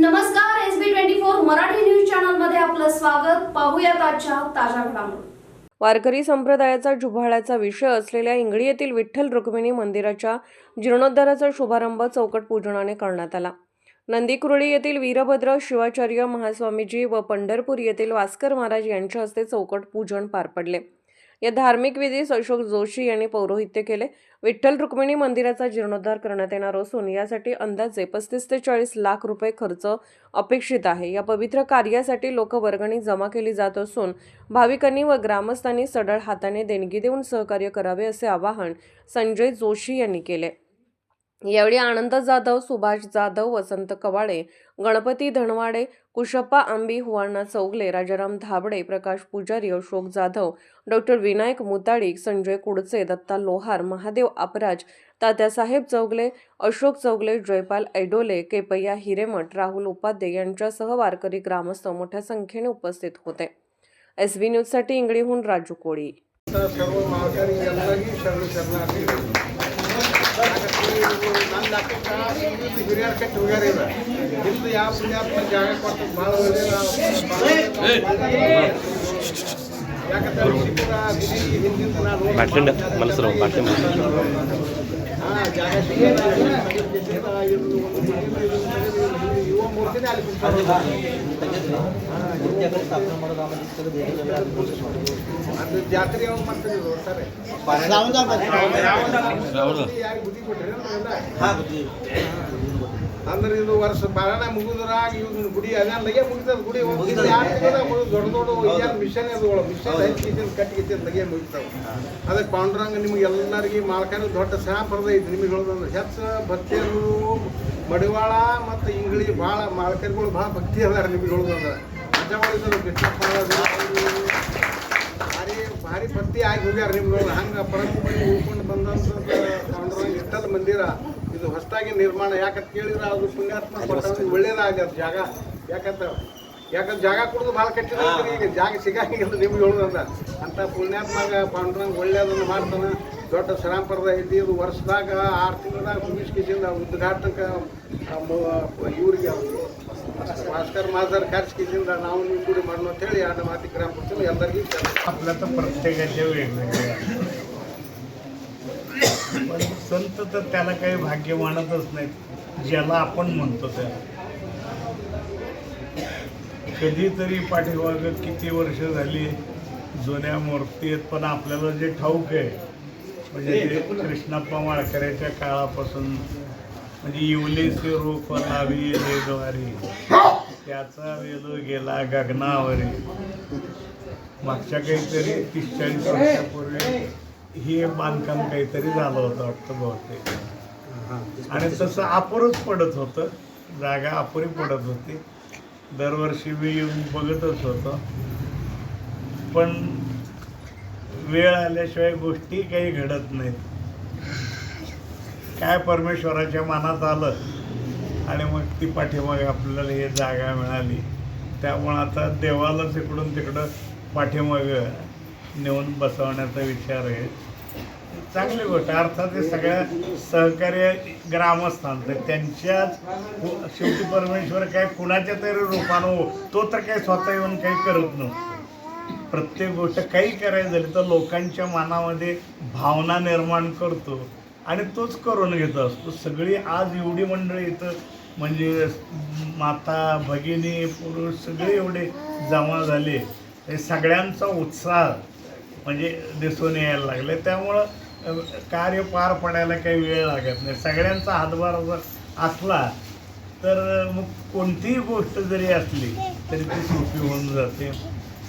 नमस्कार S B twenty four Marathi news चॅनलमध्ये आपलं स्वागत. पाहूया आजच्या ताज्या घडामोडी. वारकरी संप्रदायाचा जुभाळ्याचा विषय असलेल्या इंगळी येथील विठ्ठल रुक्मिणी मंदिराच्या जीर्णोद्धाराचा शुभारंभ चौकट पूजनाने करण्यात आला. नंदीकुरळी येथील वीरभद्र शिवाचार्य महास्वामीजी व पंढरपूर येथील वास्कर महाराज यांच्या हस्ते चौकट पूजन पार पडले. या धार्मिक विधीस अशोक जोशी यांनी पौरोहित्य केले. विठ्ठल रुक्मिणी मंदिराचा जीर्णोद्धार करण्यात येणार असून यासाठी अंदाजे पस्तीस ते चाळीस लाख रुपये खर्च अपेक्षित आहे. या पवित्र कार्यासाठी लोक वर्गणी जमा केली जात असून भाविकांनी व ग्रामस्थांनी सढळ हाताने देणगी देऊन सहकार्य करावे असे आवाहन संजय जोशी यांनी केले. यावेळी आनंद जाधव सुभाष जाधव वसंत कवाडे गणपती धनवाडे कुशप्पा आंबी हुवाणा चौगले राजाराम धाबडे प्रकाश पुजारी अशोक जाधव डॉक्टर विनायक मुताडिक संजय कुडचे दत्ता लोहार महादेव अपराज तात्यासाहेब चौगले अशोक चौगले जयपाल ऐडोले केपय्या हिरेमठ राहुल उपाध्ये यांच्यासह वारकरी ग्रामस्थ मोठ्या संख्येने उपस्थित होते. एस बी न्यूजसाठी इंगळीहून राजू कोळी. ನನ್ನ ಲೆಕ್ಕಕ್ಕೆ ಹಿರಿಯರ್ ಕಟ್ಟಿ ಹೋಗ್ಯಾರ ಇವ ಇಂದು ಜಾಗ ಭಾಳ ಯಾಕಂದ್ರೆ ಮನಸ್ಸು ಬಾಟ್ಲಿ ಜಾಗ ಯುವ ಮೂರ್ತಿನೇ ಅಲ್ಲಿ ಕುಂತ ಹಾಂ ಅದು ಜಾತ್ರೆ ಯಾವಾಗ ಮಾಡ್ತೀರಿ ಇದು ಸರಿ? ಯಾರಿಗೆ ಬುದ್ಧಿ ಕೊಟ್ರಿ ಅಂದ್ರೆ ಇದು ವರ್ಷ ಬಾರಣ ಮುಗಿದ್ರಾಗ ಇವ್ನ ಗುಡಿ ಅದೆಲ್ಲ ಮುಗಿತದ ಗುಡಿ ಮುಗಿದ ದೊಡ್ಡ ದೊಡ್ಡ ಮಿಷನ್ ಅದು ಒಳಗೆ. ಮಿಷನ್ ಕಟ್ಟಿ ಕಟ್ಟಿಗೆ ಲಗೆ ಮುಗಿತಾವ. ಅದಕ್ಕೆ ಪಾಂಡುರಂಗ ನಿಮ್ಗೆ ಎಲ್ಲರಿಗೆ ಮಾಲ್ಕಾನ ದೊಡ್ಡ ಸಹಾಪರದ ಐತಿ. ನಿಮಗೆ ಹೇಳೋದಂದ್ರೆ ಹೆಚ್ಚ ಭಕ್ತಿಯರು ಮಡಿವಾಳ ಮತ್ತು ಇಂಗ್ಳಿ ಭಾಳ ಮಾಳ್ಕರ್ಗಳು ಭಾಳ ಭಕ್ತಿ ಅದಾರ ನಿಮ್ಗೆ ಹೇಳೋದಂದ್ರೆ ಅವರು ಭಾರಿ ಭಾರಿ ಭಕ್ತಿ ಆಗಿ ಹೋಗ್ಯಾರ ನಿಮ್ಗೆ ಹಂಗೆ ಪರಂಪರೆ ಉಳ್ಕೊಂಡು ಬಂದಂಥ ಪಾಂಡುರಂಗ ಇಟ್ಟದ ಮಂದಿರ. ಇದು ಹೊಸದಾಗಿ ನಿರ್ಮಾಣ. ಯಾಕಂತ ಕೇಳಿದ್ರೆ ಅದು ಪುಣ್ಯಾತ್ಮ ಕೊಟ್ಟಂದ್ರೆ ಒಳ್ಳೇದಾಗ್ಯದ ಜಾಗ. ಯಾಕಂತ ಯಾಕಂದ್ರೆ ಜಾಗ ಕುಡಿದು ಭಾಳ ಕಟ್ಟಿದ್ರೆ ಈಗ ಜಾಗ ಸಿಗಂಗಿಲ್ಲ ನಿಮ್ಗೆ ಹೇಳೋದಂತ. ಅಂತ ಪುಣ್ಯಾತ್ಮಗ ಪಾಂಡುರಂಗ ಒಳ್ಳೇದನ್ನು ಮಾಡ್ತಾನೆ. ದೊಡ್ಡ ಸರಾಂಪರದ ಐತಿ ಇದು ವರ್ಷದಾಗ ಆರು ತಿಂಗಳದಾಗ ಮುಗಿಸ್ಕಿಸಿಂದ ಉದ್ಘಾಟಕ ಇವ್ರಿಗೆ ಭಾಸ್ಕರ್ ಮಾಜರ್ ಖರ್ಚಿಕಿಸಿಂದ ನಾವು ನೀವು ಕೂಡಿ ಮಾಡೋಣ ಅಂತ ಹೇಳಿ ಎರಡು ಮಾತಿ ಗ್ರಾಮ ಪಂಚಾಯತ್ ಎಲ್ಲರಿಗೂ आपल्या तर प्रत्येकाचे वेगवेगळे आहे. पण संत तर त्याला काही भाग्य मानतच नाहीत ज्याला आपण म्हणतो त्याला कधीतरी पाठीमागं किती वर्ष झाली जुन्या मूर्ती आहेत पण आपल्याला जे ठाऊक आहे म्हणजे ते कृष्णप्पा माळकऱ्याच्या काळापासून म्हणजे इवलेचे रूप लावी लेगवारी त्याचा वेलो गेला गगनावरी. मागच्या काहीतरी तीस चाळीस वर्षापूर्वी हे बांधकाम काहीतरी झालं होतं वाटतं बहुतेक आणि तसं अपुरच पडत होतं. जागा अपुरी पडत होती. दरवर्षी मी येऊन बघतच होतो. पण वेळ आल्याशिवाय गोष्टी काही घडत नाहीत. काय परमेश्वराच्या मनात आलं आणि मग ती पाठीमागे आपल्याला हे जागा मिळाली त्यामुळं आता देवालाच इकडून तिकडं पाठीमागं नेऊन बसवण्याचा विचार आहे. चांगली गोष्ट अर्थात हे सगळ्या सहकार्य ग्रामस्थांचं आहे. त्यांच्याच शेवटी परमेश्वर काय कुणाच्या तरी रूपानं हो तो तर काही स्वतः येऊन काही करत नव्हतो. प्रत्येक गोष्ट काही करायची झाली तर लोकांच्या मनामध्ये भावना निर्माण करतो. आणि तोच करून घेत असतो. सगळी आज एवढी मंडळी इथं म्हणजे माता भगिनी पुरुष सगळे एवढे जमा झाले. हे सगळ्यांचा उत्साह म्हणजे दिसून यायला लागले. त्यामुळं कार्य पार पडायला काही वेळ लागत नाही. सगळ्यांचा हातभार जर असला तर मग कोणतीही गोष्ट जरी असली तरी ती सोपी होऊन जाते.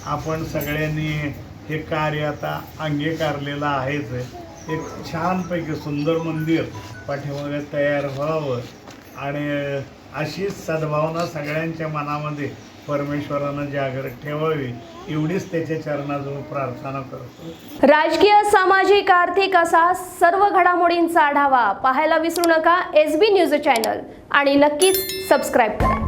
आपण सगळ्यांनी हे कार्य आता अंगीकारलेलं आहेच आहे. एक छानपैकी सुंदर मंदिर पाठीमागे तयार व्हावं. आणि अशीच सद्भावना सगळ्यांच्या मनामध्ये परमेश्वरानं जागृत ठेवावी. एवढीच त्याच्या चरणाजवळ प्रार्थना करतो. राजकीय सामाजिक आर्थिक असा सर्व घडामोडींचा आढावा पाहायला विसरू नका. S B news channel. आणि नक्कीच सबस्क्राईब करा.